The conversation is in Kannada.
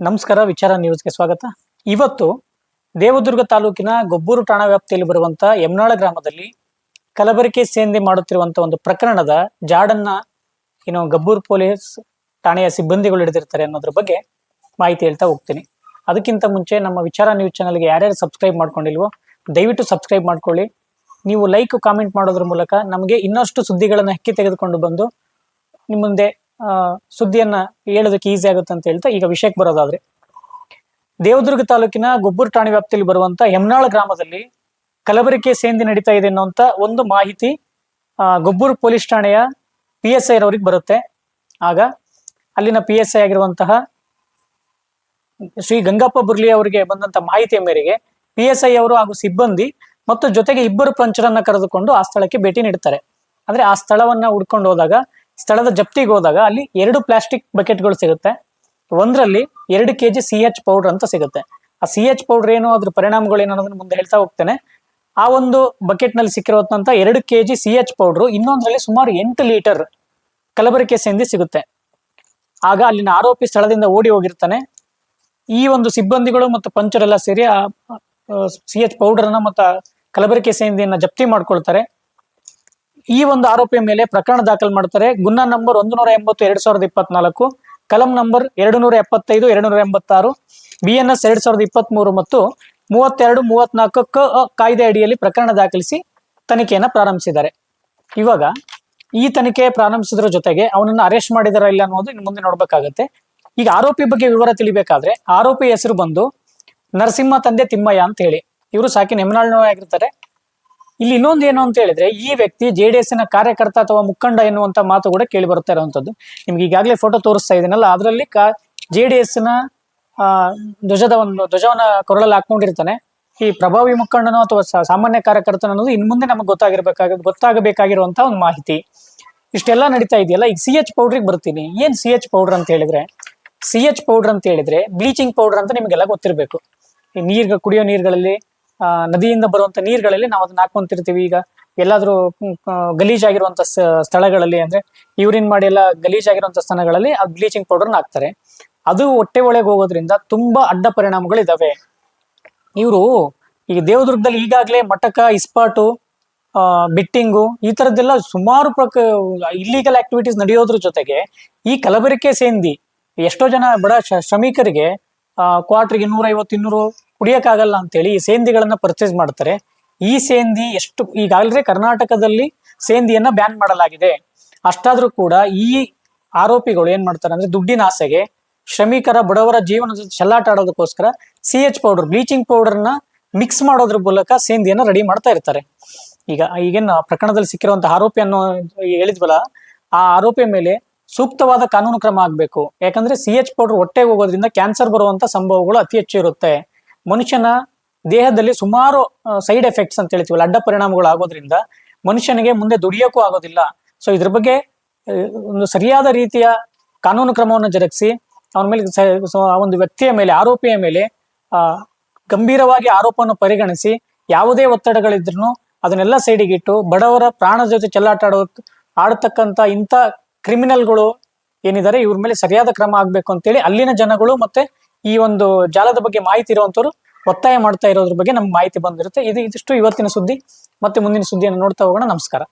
ನಮಸ್ಕಾರ, ವಿಚಾರ ನ್ಯೂಸ್ಗೆ ಸ್ವಾಗತ. ಇವತ್ತು ದೇವದುರ್ಗ ತಾಲೂಕಿನ ಗೊಬ್ಬೂರು ಠಾಣಾ ವ್ಯಾಪ್ತಿಯಲ್ಲಿ ಬರುವಂತ ಯಮ್ನಾಳ ಗ್ರಾಮದಲ್ಲಿ ಕಲಬೆರಕೆ ಸೇಂದಿ ಮಾಡುತ್ತಿರುವಂತ ಒಂದು ಪ್ರಕರಣದ ಜಾಡನ್ನ ಏನು ಗಬ್ಬೂರು ಪೊಲೀಸ್ ಠಾಣೆಯ ಸಿಬ್ಬಂದಿಗಳು ಹಿಡಿದಿರ್ತಾರೆ ಅನ್ನೋದ್ರ ಬಗ್ಗೆ ಮಾಹಿತಿ ಹೇಳ್ತಾ ಹೋಗ್ತೀನಿ. ಅದಕ್ಕಿಂತ ಮುಂಚೆ ನಮ್ಮ ವಿಚಾರ ನ್ಯೂಸ್ ಚಾನಲ್ಗೆ ಯಾರ್ಯಾರು ಸಬ್ಸ್ಕ್ರೈಬ್ ಮಾಡ್ಕೊಂಡಿಲ್ವೋ, ದಯವಿಟ್ಟು ಸಬ್ಸ್ಕ್ರೈಬ್ ಮಾಡ್ಕೊಳ್ಳಿ. ನೀವು ಲೈಕ್, ಕಾಮೆಂಟ್ ಮಾಡೋದ್ರ ಮೂಲಕ ನಮಗೆ ಇನ್ನಷ್ಟು ಸುದ್ದಿಗಳನ್ನು ಹೆಕ್ಕಿ ತೆಗೆದುಕೊಂಡು ಬಂದು ನಿಮ್ಮ ಮುಂದೆ ಸುದ್ದಿಯನ್ನ ಹೇಳೋದಕ್ಕೆ ಈಸಿ ಆಗುತ್ತೆ ಅಂತ ಹೇಳ್ತಾ ಈಗ ವಿಷಯಕ್ಕೆ ಬರೋದಾದ್ರೆ. ದೇವದುರ್ಗ ತಾಲೂಕಿನ ಗೊಬ್ಬರ ಠಾಣೆ ವ್ಯಾಪ್ತಿಯಲ್ಲಿ ಬರುವಂತ ಹೆಮ್ನಾಳ ಗ್ರಾಮದಲ್ಲಿ ಕಲಬೆರಕೆ ಸೇಂದಿ ನಡೀತಾ ಇದೆ ಅನ್ನುವಂತ ಒಂದು ಮಾಹಿತಿ ಗೊಬ್ಬೂರು ಪೊಲೀಸ್ ಠಾಣೆಯ ಪಿ ಎಸ್ ಐ ರವರಿಗೆ ಬರುತ್ತೆ. ಆಗ ಅಲ್ಲಿನ ಪಿ ಎಸ್ ಐ ಆಗಿರುವಂತಹ ಶ್ರೀ ಗಂಗಪ್ಪ ಬುರ್ಲಿ ಅವರಿಗೆ ಬಂದಂತ ಮಾಹಿತಿಯ ಮೇರೆಗೆ ಪಿ ಎಸ್ ಐ ಅವರು ಹಾಗೂ ಸಿಬ್ಬಂದಿ ಮತ್ತು ಜೊತೆಗೆ ಇಬ್ಬರು ಪಂಚರನ್ನ ಕರೆದುಕೊಂಡು ಆ ಸ್ಥಳಕ್ಕೆ ಭೇಟಿ ನೀಡುತ್ತಾರೆ. ಅಂದ್ರೆ ಆ ಸ್ಥಳವನ್ನ ಹುಡ್ಕೊಂಡು ಹೋದಾಗ ಸ್ಥಳದ ಜಪ್ತಿಗೆ ಹೋದಾಗ ಅಲ್ಲಿ ಎರಡು ಪ್ಲಾಸ್ಟಿಕ್ ಬಕೆಟ್ಗಳು ಸಿಗುತ್ತೆ. ಒಂದರಲ್ಲಿ ಎರಡು K G C H powder ಅಂತ ಸಿಗುತ್ತೆ. ಆ ಸಿ ಎಚ್ ಪೌಡರ್ ಏನು, ಅದ್ರ ಪರಿಣಾಮಗಳು ಏನು ಅನ್ನೋದನ್ನ ಮುಂದೆ ಹೇಳ್ತಾ ಹೋಗ್ತೇನೆ. ಆ ಒಂದು ಬಕೆಟ್ನಲ್ಲಿ ಸಿಕ್ಕಿರುವಂತ ಎರಡು K G C H powder ಇನ್ನೊಂದರಲ್ಲಿ ಸುಮಾರು ಎಂಟು ಲೀಟರ್ ಕಲಬೆರಕೆ ಸೇಂದಿ ಸಿಗುತ್ತೆ. ಆಗ ಅಲ್ಲಿನ ಆರೋಪಿ ಸ್ಥಳದಿಂದ ಓಡಿ ಹೋಗಿರ್ತಾನೆ. ಈ ಒಂದು ಸಿಬ್ಬಂದಿಗಳು ಮತ್ತು ಪಂಚರೆಲ್ಲ ಸೇರಿ ಆ ಸಿ ಎಚ್ ಪೌಡರ್ನ ಮತ್ತು ಕಲಬೆರಕೆ ಸೇಂದಿಯನ್ನ ಜಪ್ತಿ ಮಾಡ್ಕೊಳ್ತಾರೆ. ಈ ಒಂದು ಆರೋಪಿಯ ಮೇಲೆ ಪ್ರಕರಣ ದಾಖಲು ಮಾಡ್ತಾರೆ. ಗುನ್ನಾ ನಂಬರ್ ಒಂದು ನೂರ ಎಂಬತ್ತು ಎರಡ್ ಸಾವಿರದ ಇಪ್ಪತ್ನಾಲ್ಕು, ಕಲಂ ನಂಬರ್ ಎರಡು ನೂರ ಎಪ್ಪತ್ತೈದು ಎರಡು ನೂರ ಎಂಬತ್ತಾರು ಬಿ ಎನ್ ಎಸ್ ಎರಡ್ ಸಾವಿರದ ಇಪ್ಪತ್ತ್ ಮೂರು ಮತ್ತು ಮೂವತ್ತೆರಡು, ಮೂವತ್ನಾಲ್ಕು ಕ ಕಾಯ್ದೆ ಅಡಿಯಲ್ಲಿ ಪ್ರಕರಣ ದಾಖಲಿಸಿ ತನಿಖೆಯನ್ನು ಪ್ರಾರಂಭಿಸಿದ್ದಾರೆ. ಇವಾಗ ಈ ತನಿಖೆ ಪ್ರಾರಂಭಿಸಿದ್ರ ಜೊತೆಗೆ ಅವನನ್ನ ಅರೆಸ್ಟ್ ಮಾಡಿದಾರ ಇಲ್ಲ ಅನ್ನೋದು ಇನ್ನು ಮುಂದೆ ನೋಡ್ಬೇಕಾಗತ್ತೆ. ಈಗ ಆರೋಪಿ ಬಗ್ಗೆ ವಿವರ ತಿಳಿಬೇಕಾದ್ರೆ ಆರೋಪಿ ಹೆಸರು ಬಂದು ನರಸಿಂಹ ತಂದೆ ತಿಮ್ಮಯ್ಯ ಅಂತ ಹೇಳಿ. ಇವರು ಸಾಕಿ ಆಗಿರ್ತಾರೆ. ಇಲ್ಲಿ ಇನ್ನೊಂದು ಏನು ಅಂತ ಹೇಳಿದ್ರೆ, ಈ ವ್ಯಕ್ತಿ ಜೆ ಡಿ ಎಸ್ನ ಕಾರ್ಯಕರ್ತ ಅಥವಾ ಮುಖಂಡ ಎನ್ನುವಂತ ಮಾತು ಕೂಡ ಕೇಳಿ ಬರ್ತಾ ಇರುವಂತದ್ದು. ನಿಮ್ಗೆ ಈಗಾಗಲೇ ಫೋಟೋ ತೋರಿಸ್ತಾ ಇದೀನಲ್ಲ ಅದರಲ್ಲಿ ಕಾ ಜೆ ಡಿ ಎಸ್ನ ಧ್ವಜದ ಒಂದು, ಧ್ವಜವನ್ನ ಕೊರಳಲ್ಲಿ ಹಾಕೊಂಡಿರ್ತಾನೆ ಈ ಪ್ರಭಾವಿ ಮುಖಂಡನೋ ಅಥವಾ ಸಾಮಾನ್ಯ ಕಾರ್ಯಕರ್ತನ ಅನ್ನೋದು ಇನ್ ಮುಂದೆ ನಮಗೆ ಗೊತ್ತಾಗಿರ್ಬೇಕಾಗ, ಗೊತ್ತಾಗಬೇಕಾಗಿರುವಂತ ಒಂದು ಮಾಹಿತಿ. ಇಷ್ಟೆಲ್ಲ ನಡೀತಾ ಇದೆಯಲ್ಲ, ಈಗ ಸಿ ಎಚ್ ಪೌಡ್ರಿಗೆ ಬರ್ತೀನಿ. ಏನ್ ಸಿ ಎಚ್ ಪೌಡರ್ ಅಂತ ಹೇಳಿದ್ರೆ, ಸಿ ಎಚ್ ಪೌಡರ್ ಅಂತ ಹೇಳಿದ್ರೆ ಬ್ಲೀಚಿಂಗ್ ಪೌಡರ್ ಅಂತ ನಿಮಗೆಲ್ಲ ಗೊತ್ತಿರಬೇಕು. ಈ ನೀರ್ ಕುಡಿಯೋ ನೀರುಗಳಲ್ಲಿ ನದಿಯಿಂದ ಬರುವಂತ ನೀರ್ಗಳಲ್ಲಿ ನಾವು ಅದನ್ನ ಹಾಕೊಂತಿರ್ತೀವಿ. ಈಗ ಎಲ್ಲಾದ್ರೂ ಗಲೀಜಾಗಿರುವಂತ ಸ್ಥಳಗಳಲ್ಲಿ ಅಂದ್ರೆ ಯೂರಿನ್ ಮಾಡಿ ಎಲ್ಲ ಗಲೀಜಾಗಿರುವಂತ ಸ್ಥಳಗಳಲ್ಲಿ ಆ ಬ್ಲೀಚಿಂಗ್ ಪೌಡರ್ನ ಹಾಕ್ತಾರೆ. ಅದು ಹೊಟ್ಟೆ ಒಳಗೆ ಹೋಗೋದ್ರಿಂದ ತುಂಬಾ ಅಡ್ಡ ಪರಿಣಾಮಗಳಿದಾವೆ. ಇವರು ಈ ದೇವದುರ್ಗದಲ್ಲಿ ಈಗಾಗಲೇ ಮಟಕ ಇಸ್ಪಾಟು ಆ, ಬಿಟ್ಟಿಂಗು ಈ ತರದ್ದೆಲ್ಲ ಸುಮಾರು ಪ್ರಕ ಇಲ್ಲಿಗಲ್ ಆಕ್ಟಿವಿಟೀಸ್ ನಡೆಯೋದ್ರ ಜೊತೆಗೆ ಈ ಕಲಬೆರಕೆ ಸೇಂದಿ ಎಷ್ಟೋ ಜನ ಬಡ ಶ್ರಮಿಕರಿಗೆ ಕ್ವಾರ್ಟರ್ಗೆ ಇನ್ನೂರ ಐವತ್ತು ಇನ್ನೂರು ಕುಡಿಯಕ್ಕಾಗಲ್ಲ ಅಂತೇಳಿ ಈ ಸೇಂದಿಗಳನ್ನ ಪರ್ಚೇಸ್ ಮಾಡ್ತಾರೆ. ಈ ಸೇಂದಿ ಎಷ್ಟು, ಈಗಾಗಲೇ ಕರ್ನಾಟಕದಲ್ಲಿ ಸೇಂದಿಯನ್ನ ಬ್ಯಾನ್ ಮಾಡಲಾಗಿದೆ. ಅಷ್ಟಾದ್ರೂ ಕೂಡ ಈ ಆರೋಪಿಗಳು ಏನ್ ಮಾಡ್ತಾರೆ ಅಂದ್ರೆ ದುಡ್ಡಿನ ಆಸೆಗೆ ಶ್ರಮಿಕರ, ಬಡವರ ಜೀವನದ ಚಲ್ಲಾಟ ಆಡೋದಕ್ಕೋಸ್ಕರ ಸಿ ಎಚ್ ಪೌಡರ್ ಬ್ಲೀಚಿಂಗ್ ಪೌಡರ್ನ ಮಿಕ್ಸ್ ಮಾಡೋದ್ರ ಮೂಲಕ ಸೇಂದಿಯನ್ನ ರೆಡಿ ಮಾಡ್ತಾ ಇರ್ತಾರೆ. ಈಗ, ಈಗೇನು ಪ್ರಕರಣದಲ್ಲಿ ಸಿಕ್ಕಿರುವಂತಹ ಆರೋಪಿ ಅನ್ನೋ, ಹೇಳಿದ್ವಲ್ಲ, ಆ ಆರೋಪಿಯ ಮೇಲೆ ಸೂಕ್ತವಾದ ಕಾನೂನು ಕ್ರಮ ಆಗ್ಬೇಕು. ಯಾಕಂದ್ರೆ ಸಿ ಎಚ್ ಪೌಡರ್ ಹೊಟ್ಟೆಗೆ ಹೋಗೋದ್ರಿಂದ ಕ್ಯಾನ್ಸರ್ ಬರುವಂತ ಸಂಭವಗಳು ಅತಿ ಹೆಚ್ಚು ಇರುತ್ತೆ. ಮನುಷ್ಯನ ದೇಹದಲ್ಲಿ ಸುಮಾರು ಸೈಡ್ ಎಫೆಕ್ಟ್ಸ್ ಅಂತ ಹೇಳ್ತೀವಲ್ಲ, ಅಡ್ಡ ಪರಿಣಾಮಗಳು ಆಗೋದ್ರಿಂದ ಮನುಷ್ಯನಿಗೆ ಮುಂದೆ ದುಡಿಯೋಕ್ಕೂ ಆಗೋದಿಲ್ಲ. ಸೊ ಇದ್ರ ಬಗ್ಗೆ ಒಂದು ಸರಿಯಾದ ರೀತಿಯ ಕಾನೂನು ಕ್ರಮವನ್ನು ಜರುಗಿಸಿ, ಅವನ ಮೇಲೆ ಆ ಒಂದು ವ್ಯಕ್ತಿಯ ಮೇಲೆ, ಆರೋಪಿಯ ಮೇಲೆ ಗಂಭೀರವಾಗಿ ಆರೋಪವನ್ನು ಪರಿಗಣಿಸಿ, ಯಾವುದೇ ಒತ್ತಡಗಳಿದ್ರು ಅದನ್ನೆಲ್ಲ ಸೈಡಿಗಿಟ್ಟು, ಬಡವರ ಪ್ರಾಣದ ಜೊತೆ ಚೆಲ್ಲಾಟ ಆಡೋ ಆಡತಕ್ಕಂತ ಇಂಥ ಕ್ರಿಮಿನಲ್ಗಳು ಏನಿದ್ದಾರೆ ಇವ್ರ ಮೇಲೆ ಸರಿಯಾದ ಕ್ರಮ ಆಗ್ಬೇಕು ಅಂತೇಳಿ ಅಲ್ಲಿನ ಜನಗಳು ಮತ್ತೆ ಈ ಒಂದು ಜಾಲದ ಬಗ್ಗೆ ಮಾಹಿತಿ ಇರುವಂತವ್ರು ಒತ್ತಾಯ ಮಾಡ್ತಾ ಇರೋದ್ರ ಬಗ್ಗೆ ನಮ್ಗೆ ಮಾಹಿತಿ ಬಂದಿರುತ್ತೆ. ಇದು ಇದಿಷ್ಟು ಇವತ್ತಿನ ಸುದ್ದಿ. ಮತ್ತೆ ಮುಂದಿನ ಸುದ್ದಿಯನ್ನು ನೋಡ್ತಾ ಹೋಗೋಣ. ನಮಸ್ಕಾರ.